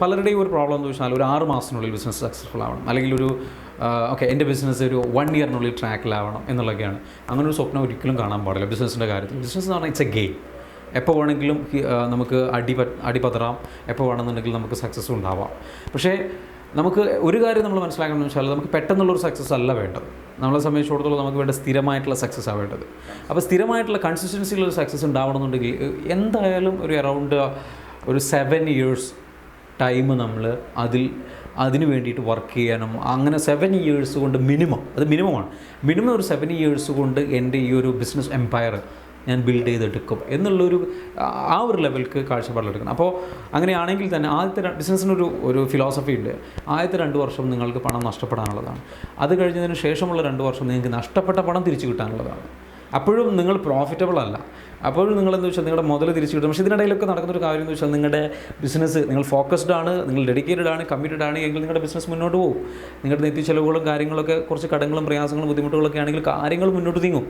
പലരുടെയും ഒരു പ്രോബ്ലം എന്ന് വെച്ചാൽ ഒരു ആറ് മാസത്തിനുള്ളിൽ ബിസിനസ് സക്സസ്ഫുൾ ആവണം. അല്ലെങ്കിൽ ഒരു ഓക്കെ എന്റെ ബിസിനസ് ഒരു വൺ ഇയറിനുള്ളിൽ ട്രാക്കിലാവണം എന്നുള്ളതൊക്കെയാണ്. അങ്ങനെ ഒരു സ്വപ്നം ഒരിക്കലും കാണാൻ പാടില്ല ബിസിനസ്സിന്റെ കാര്യത്തിൽ. ബിസിനസ് എന്ന് പറഞ്ഞാൽ ഇറ്റ്സ് എ ഗെയിം എപ്പോൾ വേണമെങ്കിലും നമുക്ക് അടി അടിപതറാം എപ്പോൾ വേണമെന്നുണ്ടെങ്കിൽ നമുക്ക് സക്സസ് ഉണ്ടാവാം. പക്ഷേ നമുക്ക് ഒരു കാര്യം നമ്മൾ മനസ്സിലാക്കണമെന്ന് വെച്ചാൽ നമുക്ക് പെട്ടെന്നുള്ളൊരു സക്സസ് അല്ല വേണ്ടത്. നമ്മളെ സംബന്ധിച്ചിടത്തോളം നമുക്ക് വേണ്ട സ്ഥിരമായിട്ടുള്ള സക്സസ് ആണ് വേണ്ടത്. അപ്പോൾ സ്ഥിരമായിട്ടുള്ള കൺസിസ്റ്റൻസിയിലുള്ള സക്സസ് ഉണ്ടാവണമെന്നുണ്ടെങ്കിൽ എന്തായാലും ഒരു അറൗണ്ട് ഒരു സെവൻ ഇയേഴ്സ് ടൈം നമ്മൾ അതിൽ അതിന് വേണ്ടിയിട്ട് വർക്ക് ചെയ്യാനും അങ്ങനെ സെവൻ ഇയേഴ്സ് കൊണ്ട് മിനിമം അത് മിനിമമാണ് മിനിമം ഒരു സെവൻ ഇയേഴ്സ് കൊണ്ട് എന്റെ ഈ ഒരു ബിസിനസ് എംപയർ ഞാൻ ബിൽഡ് ചെയ്തെടുക്കും എന്നുള്ളൊരു ആ- ഒരു ലെവൽക്ക് കാഴ്ചപ്പാടിലെടുക്കണം അപ്പോൾ അങ്ങനെയാണെങ്കിൽ തന്നെ ആദ്യത്തെ ബിസിനസ്സിനൊരു ഒരു ഫിലോസഫി ഉണ്ട്. ആദ്യത്തെ രണ്ട് വർഷം നിങ്ങൾക്ക് പണം നഷ്ടപ്പെടാനുള്ളതാണ്. അത് കഴിഞ്ഞതിന് ശേഷമുള്ള രണ്ട് വർഷം നിങ്ങൾക്ക് നഷ്ടപ്പെട്ട പണം തിരിച്ചു കിട്ടാനുള്ളതാണ്. അപ്പോഴും നിങ്ങൾ പ്രോഫിറ്റബിൾ അല്ല. അപ്പോഴും നിങ്ങൾ എന്താ വെച്ചാൽ നിങ്ങളുടെ മുതൽ തിരിച്ചു കിട്ടും പക്ഷേ ഇതിനിടയിലൊക്കെ നടക്കുന്ന ഒരു കാര്യം എന്ന് വെച്ചാൽ നിങ്ങളുടെ ബിസിനസ് നിങ്ങൾ ഫോക്കസ്ഡ് ആണ് നിങ്ങൾ ഡെഡിക്കേറ്റഡ് ആണ് കമ്മിറ്റഡ് ആണ് എങ്കിൽ നിങ്ങളുടെ ബിസിനസ് മുന്നോട്ട് പോകും. നിങ്ങളുടെ നെറ്റി ചെലവുകളും കാര്യങ്ങളൊക്കെ കുറച്ച് കടങ്ങളും പ്രയാസങ്ങളും ബുദ്ധിമുട്ടുകളൊക്കെ ആണെങ്കിൽ കാര്യങ്ങൾ മുന്നോട്ട് നീങ്ങും.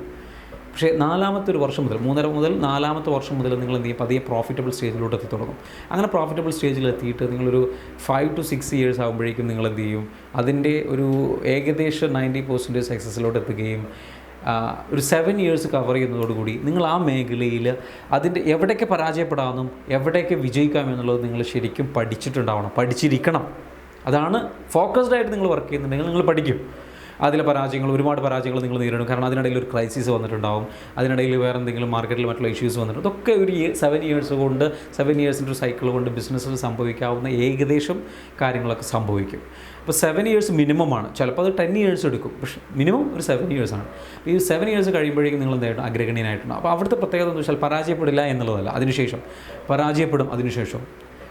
പക്ഷേ നാലാമത്തെ ഒരു വർഷം മുതൽ മൂന്നര മുതൽ നാലാമത്തെ വർഷം മുതൽ നിങ്ങൾ എന്ത് ചെയ്യും? പതിയെ പ്രോഫിറ്റബിൾ സ്റ്റേജിലോട്ട് എത്തി തുടങ്ങും. അങ്ങനെ പ്രോഫിറ്റബിൾ സ്റ്റേജിൽ എത്തിയിട്ട് നിങ്ങളൊരു ഫൈവ് ടു സിക്സ് ഇയേഴ്സ് ആകുമ്പോഴേക്കും നിങ്ങൾ എന്ത് ചെയ്യും? അതിന്റെ ഒരു ഏകദേശം നയന്റി പെർസെന്റേജ് സക്സസ്സിലോട്ട് എത്തുകയും ഒരു സെവൻ ഇയേഴ്സ് കവർ ചെയ്യുന്നതോടുകൂടി നിങ്ങൾ ആ മേഖലയിൽ അതിന്റെ എവിടെയൊക്കെ പരാജയപ്പെടാമെന്നും എവിടെയൊക്കെ വിജയിക്കാമെന്നുള്ളത് നിങ്ങൾ ശരിക്കും പഠിച്ചിട്ടുണ്ടാവണം പഠിച്ചിരിക്കണം. അതാണ് ഫോക്കസ്ഡ് ആയിട്ട് നിങ്ങൾ വർക്ക് ചെയ്യുന്നുണ്ടെങ്കിൽ നിങ്ങൾ പഠിക്കും. അതിലെ പരാജയങ്ങൾ ഒരുപാട് പരാജയങ്ങൾ നിങ്ങൾ നേരിടും. കാരണം അതിനിടയിൽ ഒരു ക്രൈസിസ് വന്നിട്ടുണ്ടാവും. അതിനിടയിൽ വേറെ എന്തെങ്കിലും മാർക്കറ്റിൽ മറ്റുള്ള ഇഷ്യൂസ് വന്നിട്ടുണ്ട് ഇതൊക്കെ ഒരു സെവൻ ഇയേഴ്സ് കൊണ്ട് സെവൻ ഇയേഴ്സിന്റെ ഒരു സൈക്കിൾ കൊണ്ട് ബിസിനസ്സിൽ സംഭവിക്കാവുന്ന ഏകദേശം കാര്യങ്ങളൊക്കെ സംഭവിക്കും. അപ്പോൾ സെവൻ ഇയേഴ്സ് മിനിമമാണ് ചിലപ്പോൾ അത് ടെൻ ഇയേഴ്സ് എടുക്കും. പക്ഷേ മിനിമം ഒരു സെവൻ ഇയേഴ്സാണ് ഈ സെവൻ ഇയേഴ്സ് കഴിയുമ്പോഴേക്കും നിങ്ങൾ എന്തായിട്ടും അഗ്രഗണ്യനായിട്ടുണ്ട് അപ്പോൾ അവിടുത്തെ പ്രത്യേകത എന്ന് വെച്ചാൽ പരാജയപ്പെടില്ല എന്നുള്ളതല്ല. അതിനുശേഷം. പരാജയപ്പെടും അതിനുശേഷം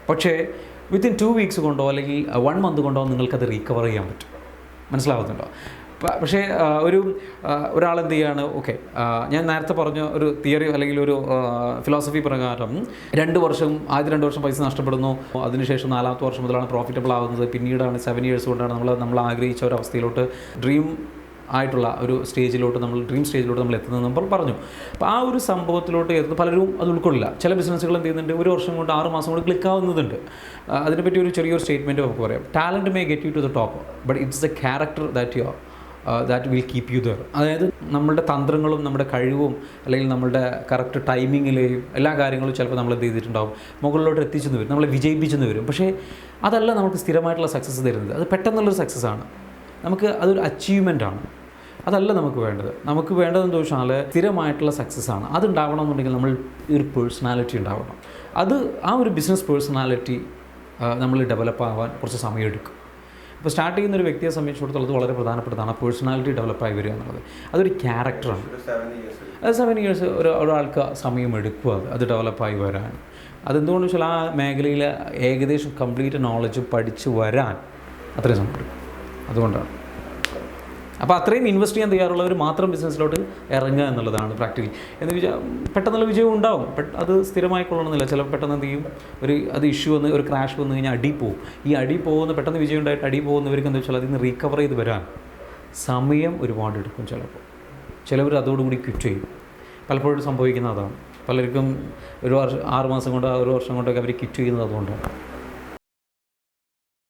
പക്ഷേ വിത്തിൻ ടു വീക്സ് കൊണ്ടോ അല്ലെങ്കിൽ വൺ മന്ത് കൊണ്ടോ നിങ്ങൾക്കത് റീകവർ ചെയ്യാൻ പറ്റും. മനസ്സിലാവുന്നുണ്ടോ? പക്ഷേ ഒരു ഒരാൾ എന്ത് ചെയ്യാണ് ഓക്കെ ഞാൻ നേരത്തെ പറഞ്ഞ ഒരു തിയറി അല്ലെങ്കിൽ ഒരു ഫിലോസഫി പ്രകാരം രണ്ട് വർഷം ആദ്യ രണ്ട് വർഷം പൈസ നഷ്ടപ്പെടുന്നു അതിനുശേഷം നാലാമത്തെ വർഷം മുതലാണ് പ്രോഫിറ്റബിൾ ആകുന്നത് പിന്നീടാണ് സെവൻ ഇയേഴ്സ് കൊണ്ടാണ് നമ്മൾ നമ്മൾ ആഗ്രഹിച്ച ഒരു അവസ്ഥയിലോട്ട് ഡ്രീം ആയിട്ടുള്ള ഒരു സ്റ്റേജിലോട്ട് നമ്മൾ ഡ്രീം സ്റ്റേജിലോട്ട് നമ്മൾ എത്തുന്നത് നമ്മൾ പറഞ്ഞു. അപ്പോൾ ആ ഒരു സംഭവത്തിലോട്ട് എത്തുന്ന പലരും അത് ഉൾക്കൊള്ളില്ല. ചില ബിസിനസ്സുകൾ എന്ത് ചെയ്യുന്നുണ്ട്? ഒരു വർഷം കൊണ്ട് ആറ് മാസം കൊണ്ട് ക്ലിക്ക് ആവുന്നതുണ്ട്. അതിനെപ്പറ്റി ഒരു ചെറിയൊരു സ്റ്റേറ്റ്മെന്റ് നമുക്ക് പറയാം. Talent may get you to the top but it's the character that you that will keep you there അതായത് നമ്മുടെ തന്ത്രങ്ങളും നമ്മുടെ കഴിവും അല്ലെങ്കിൽ നമ്മുടെ കറക്റ്റ് ടൈമിങ്ങിലെയും എല്ലാ കാര്യങ്ങളും ചിലപ്പോൾ നമ്മൾ എന്ത് ചെയ്തിട്ടുണ്ടാവും? മുകളിലോട്ട് എത്തിച്ചെന്ന് വരും. നമ്മളെ വിജയിപ്പിച്ചെന്ന് വരും. പക്ഷേ അതല്ല നമുക്ക് സ്ഥിരമായിട്ടുള്ള സക്സസ് തരുന്നത്. അത് പെട്ടെന്നുള്ളൊരു സക്സസ് ആണ്. നമുക്ക് അതൊരു അച്ചീവ്മെന്റ് ആണ്. അതല്ല നമുക്ക് വേണ്ടത്. നമുക്ക് വേണ്ടതെന്ന് ചോദിച്ചാൽ സ്ഥിരമായിട്ടുള്ള സക്സസ് ആണ്. അതുണ്ടാവണം എന്നുണ്ടെങ്കിൽ നമ്മൾ ഒരു പേഴ്സണാലിറ്റി ഉണ്ടാവണം. അത് ആ ഒരു ബിസിനസ് പേഴ്സണാലിറ്റി നമ്മൾ ഡെവലപ്പ് ആവാൻ കുറച്ച് സമയം എടുക്കും ഇപ്പോൾ സ്റ്റാർട്ട് ചെയ്യുന്ന ഒരു വ്യക്തിയെ സംബന്ധിച്ചിടത്തോളം വളരെ പ്രധാനപ്പെട്ടതാണ്. പേഴ്സണാലിറ്റി ഡെവലപ്പായി വരിക എന്നുള്ളത്. അതൊരു ക്യാരക്ടറാണ് അത് സെവൻ ഇയേഴ്സ് ഒരു ഒരാൾക്ക് സമയം എടുക്കും അത് അത് ഡെവലപ്പായി വരാൻ. അതെന്തുകൊണ്ട് വെച്ചാൽ ആ മേഖലയിൽ ഏകദേശം കംപ്ലീറ്റ് നോളജ് പഠിച്ച് വരാൻ അത്രയും സമയം എടുക്കും അതുകൊണ്ടാണ്. അപ്പോൾ അത്രയും ഇൻവെസ്റ്റ് ചെയ്യാൻ തയ്യാറുള്ളവർ മാത്രം ബിസിനസ്സിലോട്ട് ഇറങ്ങുക എന്നുള്ളതാണ് പ്രാക്ടിക്കലി. എന്ന് വെച്ചാൽ പെട്ടെന്നുള്ള വിജയം ഉണ്ടാവും. അത് സ്ഥിരമായി കൊള്ളണമെന്നില്ല. ചിലപ്പോൾ പെട്ടെന്ന് എന്ത് ചെയ്യും? ഒരു അത് ഇഷ്യൂ വന്ന് ഒരു ക്രാഷ് വന്നു കഴിഞ്ഞാൽ അടി പോകും ഈ അടി പോകുന്ന പെട്ടെന്ന് വിജയം ഉണ്ടായിട്ട് അടി പോകുന്നവർക്ക് എന്താ വെച്ചാൽ അതിൽ നിന്ന് റീകവർ ചെയ്ത് വരാൻ സമയം ഒരുപാട് എടുക്കും ചിലപ്പോൾ ചിലവർ അതോടുകൂടി ക്വിറ്റ് ചെയ്യും. പലപ്പോഴും സംഭവിക്കുന്ന അതാണ്. പലർക്കും ഒരു വർഷം ആറ് മാസം കൊണ്ട് ഒരു വർഷം കൊണ്ടൊക്കെ അവർ ക്വിറ്റ് ചെയ്യുന്നത് അതുകൊണ്ടാണ്.